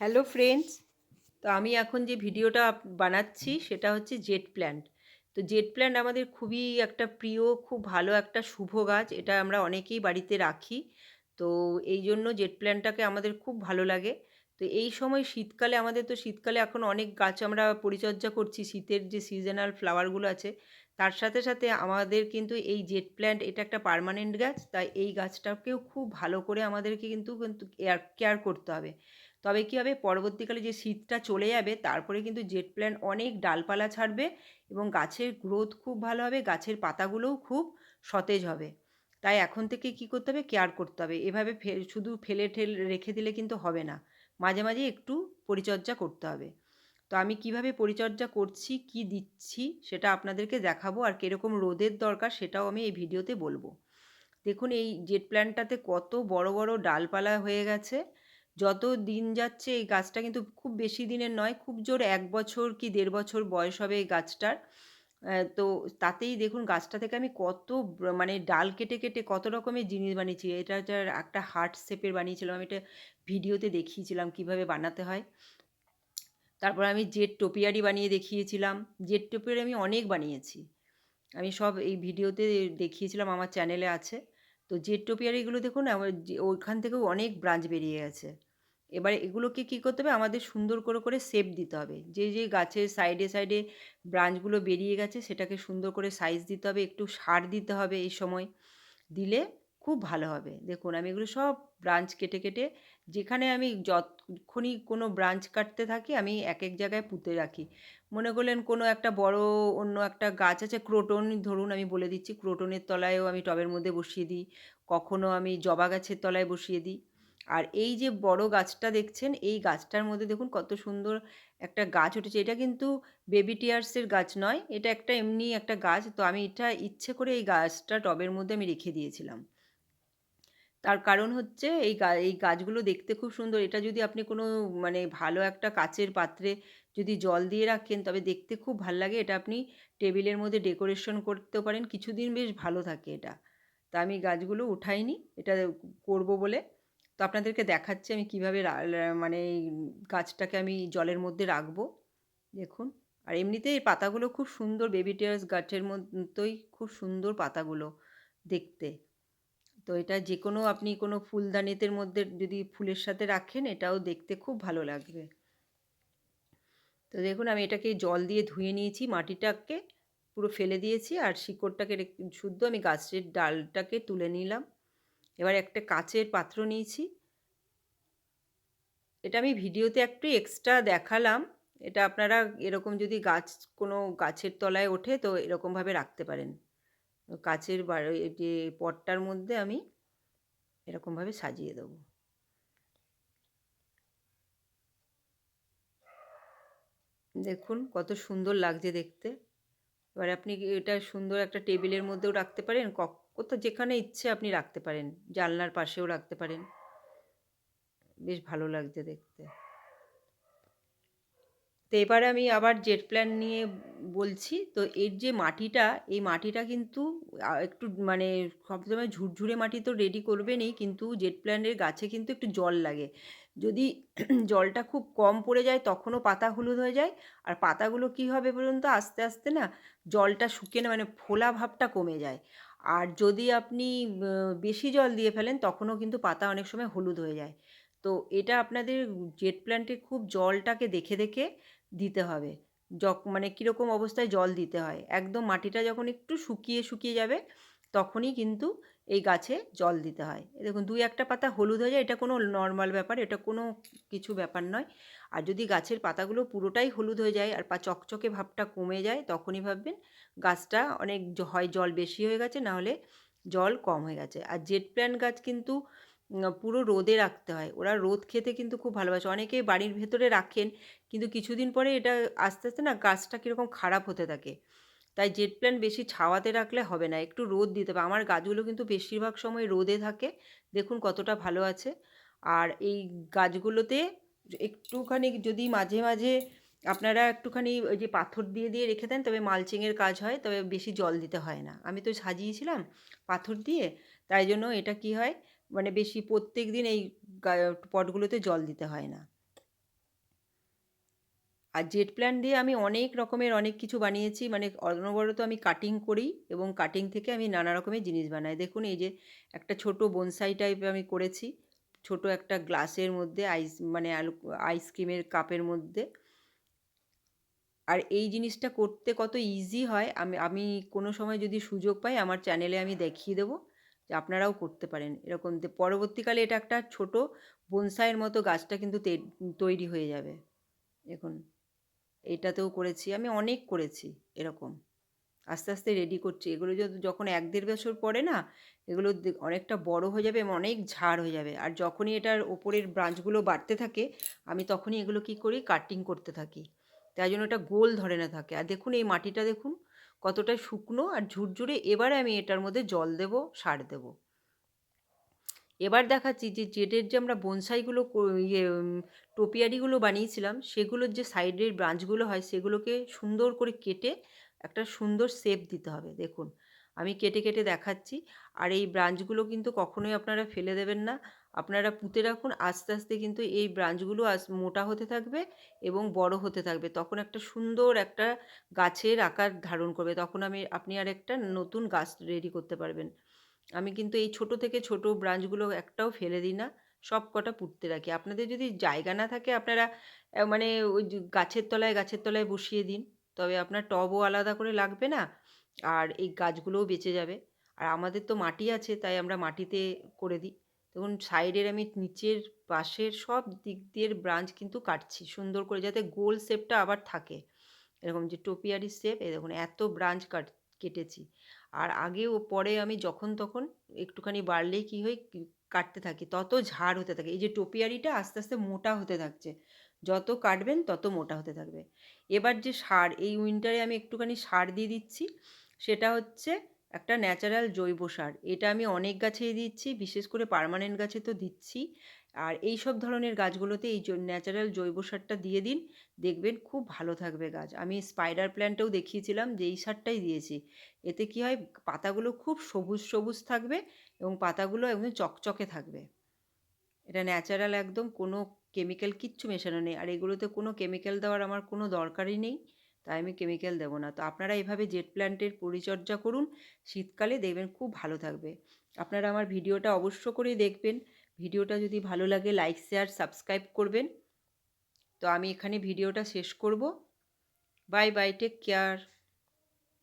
Hello friends তো আমি এখন যে ভিডিওটা বানাচ্ছি সেটা হচ্ছে জেট প্ল্যান্ট তো জেট প্ল্যান্ট আমাদের খুবই একটা প্রিয়, খুব ভালো একটা শুভ গাছ, এটা আমরা অনেকেই বাড়িতে রাখি। তো এই জন্য জেট প্ল্যান্টটাকে আমাদের খুব ভালো লাগে। তো এই সময় শীতকালে, আমাদের তো শীতকালে এখন অনেক গাছ আমরা পরিচর্যা করছি, শীতের যে সিজনাল ফ্লাওয়ারগুলো আছে, তার সাথে সাথে আমাদের কিন্তু এই জেট প্ল্যান্ট এটা একটা পার্মানেন্ট গাছ, তাই এই গাছটাকেও খুব ভালো করে আমাদেরকে কিন্তু কিন্তু কেয়ার করতে হবে। তবে কী হবে? পরবর্তীকালে যে শীতটা চলে যাবে, তারপরে কিন্তু জেট প্ল্যান্ট অনেক ডালপালা ছাড়বে এবং গাছের গ্রোথ খুব ভালো হবে, গাছের পাতাগুলোও খুব সতেজ হবে। তাই এখন থেকে কি করতে হবে? কেয়ার করতে হবে। এভাবে শুধু ফেলে ঠেল, রেখে দিলে কিন্তু হবে না। মাঝে মাঝে একটু পরিচর্যা করতে হবে। তো আমি কীভাবে পরিচর্যা করছি, কি দিচ্ছি, সেটা আপনাদেরকে দেখাবো আর কীরকম রোদের দরকার সেটাও আমি এই ভিডিওতে বলব। দেখুন, এই জেট প্ল্যান্টটাতে কত বড় বড় ডালপালা হয়ে গেছে। যত দিন যাচ্ছে এই গাছটা কিন্তু খুব বেশি দিনের নয়, খুব জোর এক বছর কি দেড় বছর বয়স হবে এই গাছটার। তো তাতেই দেখুন গাছটা থেকে আমি কত মানে ডাল কেটে কেটে কত রকমের জিনিস বানিয়েছি। এটা একটা হার্ট শেপের বানিয়েছিলাম, আমি এটা ভিডিওতে দেখিয়েছিলাম কীভাবে বানাতে হয়। তারপর আমি জেট টোপিয়ারি বানিয়ে দেখিয়েছিলাম। জেট টোপিয়ারি আমি অনেক বানিয়েছি। আমি সব এই ভিডিওতে দেখিয়েছিলাম, আমার চ্যানেলে আছে। তো জেট টোপিয়ারিগুলো দেখুন, আমার ওইখান থেকেও অনেক ব্রাঞ্চ বেরিয়ে গেছে। এবারে এগুলোকে কী করতে হবে? আমাদের সুন্দর করে করে শেপ দিতে হবে। যে যে গাছের সাইডে সাইডে ব্রাঞ্চগুলো বেরিয়ে গেছে, সেটাকে সুন্দর করে সাইজ দিতে হবে, একটু সার দিতে হবে এই সময়। দিলে খুব ভালো হবে। দেখুন, আমি এগুলো সব ব্রাঞ্চ কেটে কেটে যেখানে আমি যতক্ষণই কোনো ব্রাঞ্চ কাটতে থাকি, আমি এক এক জায়গায় পুঁতে রাখি। মনে করলেন কোনো একটা বড় অন্য একটা গাছ আছে, ক্রোটন, ধরুন আমি বলে দিচ্ছি, ক্রোটনের তলায়ও আমি টবের মধ্যে বসিয়ে দিই। কখনো আমি জবা গাছের তলায় বসিয়ে দিই। আর এই যে বড় গাছটা দেখছেন, এই গাছটার মধ্যে দেখুন কত সুন্দর একটা গাছ উঠেছে। এটা কিন্তু বেবি টিয়ার্সের গাছ নয়, এটা একটা এমনি একটা গাছ। তো আমি এটা ইচ্ছে করে এই গাছটা টবের মধ্যে আমি রেখে দিয়েছিলাম। তার কারণ হচ্ছে এই গা, এই গাছগুলো দেখতে খুব সুন্দর। এটা যদি আপনি কোনো মানে ভালো একটা কাচের পাত্রে যদি জল দিয়ে রাখেন, তবে দেখতে খুব ভালো লাগে। এটা আপনি টেবিলের মধ্যে ডেকোরেশন করতেও পারেন। কিছুদিন বেশ ভালো থাকে এটা। তা আমি গাছগুলো উঠাইনি, এটা করব বলে। তো আপনাদেরকে দেখাচ্ছি আমি কীভাবে মানে গাছটাকে আমি জলের মধ্যে রাখব। দেখুন। আর এমনিতে এই পাতাগুলো খুব সুন্দর বেবি গাছের মতোই খুব সুন্দর পাতাগুলো দেখতে। তো এটা যে কোনো আপনি কোনো ফুলদানিতের মধ্যে যদি ফুলের সাথে রাখেন, এটাও দেখতে খুব ভালো লাগবে। তো দেখুন, আমি এটাকে জল দিয়ে ধুয়ে নিয়েছি, মাটিটাকে পুরো ফেলে দিয়েছি, আর শিকড়টাকে শুদ্ধ আমি গাছের ডালটাকে তুলে নিলাম। এবার একটা কাচের পাত্র নিয়েছি। এটা আমি ভিডিওতে একটু এক্সট্রা দেখালাম। এটা আপনারা এরকম যদি গাছ, কোনো গাছের তলায় ওঠে তো এরকমভাবে রাখতে পারেন। কাচের যে পটটার মধ্যে আমি এরকমভাবে সাজিয়ে দেবো। দেখুন কত সুন্দর লাগছে দেখতে। এবার আপনি এটা সুন্দর একটা টেবিলের মধ্যেও রাখতে পারেন ক- কোথাও যেখানে ইচ্ছে আপনি রাখতে পারেন, জানলার পাশেও রাখতে পারেন। বেশ ভালো লাগছে দেখতে। তো এবারে আমি আবার জেট প্ল্যান নিয়ে বলছি, তো এর যে মাটিটা, এই মাটিটা কিন্তু একটু মানে সবসময় ঝুরঝুরে মাটি তো রেডি করবেনই, কিন্তু জেট প্ল্যানের গাছে কিন্তু একটু জল লাগে। যদি জলটা খুব কম পড়ে যায়, তখনও পাতা হলুদ হয়ে যায়। আর পাতাগুলো কী হবে বলুন তো, আস্তে আস্তে না, জলটা শুকিয়ে না মানে ফোলা ভাবটা কমে যায়। আর যদি আপনি বেশি জল দিয়ে ফেলেন, তখনও কিন্তু পাতা অনেক সময় হলুদ হয়ে যায়। তো এটা আপনাদের জেট প্ল্যান্টে খুব জলটাকে দেখে দেখে দিতে হবে। যক মানে কীরকম অবস্থায় জল দিতে হয়? একদম মাটিটা যখন একটু শুকিয়ে শুকিয়ে যাবে, তখনই কিন্তু এই গাছে জল দিতে হয়। দেখুন, দুই একটা পাতা হলুদ হয়ে যায়, এটা কোনো নর্মাল ব্যাপার, এটা কোনো কিছু ব্যাপার নয়। আর যদি গাছের পাতাগুলো পুরোটাই হলুদ হয়ে যায় আর পা চকচকে ভাবটা কমে যায়, তখনই ভাববেন গাছটা অনেক হয় জল বেশি হয়ে গেছে, না হলে জল কম হয়ে গেছে। আর জেট প্ল্যান্ট গাছ কিন্তু পুরো রোদে রাখতে হয়। ওরা রোদ খেতে কিন্তু খুব ভালোবাসে। অনেকে বাড়ির ভেতরে রাখেন, কিন্তু কিছুদিন পরে এটা আস্তে আস্তে না গাছটা কীরকম খারাপ হতে থাকে। তাই জেট প্ল্যান্ট বেশি ছাওয়াতে রাখলে হবে না, একটু রোদ দিতে হবে। আমার গাছগুলো কিন্তু বেশিরভাগ সময় রোদে থাকে, দেখুন কতটা ভালো আছে। আর এই গাছগুলোতে একটুখানি যদি মাঝে মাঝে আপনারা একটুখানি ওই যে পাথর দিয়ে দিয়ে রেখে দেন, তবে মালচিংয়ের কাজ হয়, তবে বেশি জল দিতে হয় না। আমি তো সাজিয়েছিলাম পাথর দিয়ে, তাই জন্য এটা কি হয় মানে বেশি প্রত্যেক দিন এই পটগুলোতে জল দিতে হয় না। আর জেট প্ল্যান দিয়ে আমি অনেক রকমের অনেক কিছু বানিয়েছি। মানে অনবরত আমি কাটিং করি এবং কাটিং থেকে আমি নানা রকমের জিনিস বানাই। দেখুন, এই যে একটা ছোট বনসাই টাইপের আমি করেছি। ছোট একটা গ্লাসের মধ্যে আইস মানে আইসক্রিমের কাপের মধ্যে। আর এই জিনিসটা করতে কত ইজি হয়, আমি আমি কোনো সময় যদি সুযোগ পাই, আমার চ্যানেলে আমি দেখিয়ে দেবো যে আপনারাও করতে পারেন এরকম। পরবর্তীকালে এটা একটা ছোট বনসাইয়ের মতো গাছটা কিন্তু তৈরি হয়ে যাবে। দেখুন। এইটাতেও করেছি, আমি অনেক করেছি এরকম। আস্তে আস্তে রেডি করছি। এগুলো যখন এক দেড় বছর পরে না, এগুলো অনেকটা বড় হয়ে যাবে এবং অনেক ঝাড় হয়ে যাবে। আর যখনই এটার ওপরের ব্রাঞ্চগুলো বাড়তে থাকে, আমি তখনই এগুলো কী করি? কাটিং করতে থাকি। তাই জন্য এটা গোল ধরে না থাকে। আর দেখুন, এই মাটিটা দেখুন, কতটা শুকনো আর ঝুরঝুরে। এবারে আমি এটার মধ্যে জল দেব, সার দেব। এবার দেখাচ্ছি যে জেডের যে আমরা বনসাইগুলো ইয়ে টোপিয়ারিগুলো বানিয়েছিলাম, সেগুলোর যে সাইডের ব্রাঞ্চগুলো হয়, সেগুলোকে সুন্দর করে কেটে একটা সুন্দর শেপ দিতে হবে। দেখুন, আমি কেটে কেটে দেখাচ্ছি। আর এই ব্রাঞ্চগুলো কিন্তু কখনোই আপনারা ফেলে দেবেন না। আপনারা পুঁতে রাখুন, আস্তে আস্তে কিন্তু এই ব্রাঞ্চগুলো আস, মোটা হতে থাকবে এবং বড় হতে থাকবে। তখন একটা সুন্দর একটা গাছের আকার ধারণ করবে। তখন আমি, আপনি আর একটা নতুন গাছ রেডি করতে পারবেন। আমি কিন্তু এই ছোট থেকে ছোট ব্রাঞ্চগুলো একটাও ফেলে দিই না সব কটা পুঁততে রাখি। আপনাদের যদি জায়গা না থাকে, আপনারা মানে ওই গাছের তলায় গাছের তলায় বসিয়ে দিন। তবে আপনার টবও আলাদা করে লাগবে না, আর এই গাছগুলোও বেঁচে যাবে। আর আমাদের তো মাটি আছে, তাই আমরা মাটিতে করে দিই। দেখুন, সাইডের আমি নিচের, পাশের সব দিক দিয়ে ব্রাঞ্চ কিন্তু কাটছি, সুন্দর করে, যাতে গোল শেপটা আবার থাকে। এরকম যে টোপিয়ারি শেপ এই দেখুন, এত ব্রাঞ্চ কাট, কেটেছি। আর আগে ও পরে আমি যখন তখন একটুখানি বাড়লেই কী হয় কাটতে থাকি, তত ঝাড় হতে থাকে। এই যে টোপিয়ারিটা আস্তে আস্তে মোটা হতে থাকছে। যত কাটবেন তত মোটা হতে থাকবে। এবার যে সার, এই উইন্টারে আমি একটুখানি সার দিয়ে দিচ্ছি। সেটা হচ্ছে একটা ন্যাচারাল জৈব সার। এটা আমি অনেক গাছেই দিচ্ছি, বিশেষ করে পার্মানেন্ট গাছে তো দিচ্ছি। আর এই সব ধরনের গাছগুলোতে এই ন্যাচারাল জৈব সারটা দিয়ে দিন। দেখবেন খুব ভালো থাকবে গাছ। আমি স্পাইডার প্ল্যান্টেও দেখিয়েছিলাম যে এই সারটাই দিয়েছি। এতে কি হয়, পাতাগুলো খুব সবুজ সবুজ থাকবে এবং পাতাগুলো একদম চকচকে থাকবে। এটা ন্যাচারাল একদম, কোনো কেমিক্যাল কিচ্ছু মেশানো নেই। আর এগুলোতে কোনো কেমিক্যাল দেওয়ার আমার কোনো দরকারই নেই, তাই আমি কেমিক্যাল দেবো না। তো আপনারা এভাবে জেট প্ল্যান্টের পরিচর্যা করুন, শীতকালে দেখবেন খুব ভালো থাকবে। আপনারা আমার ভিডিওটা অবশ্য করেই দেখবেন। ভিডিওটা যদি ভালো লাগে লাইক শেয়ার সাবস্ক্রাইব করবেন। তো আমি এখানে ভিডিওটা শেষ করব। Bye bye take care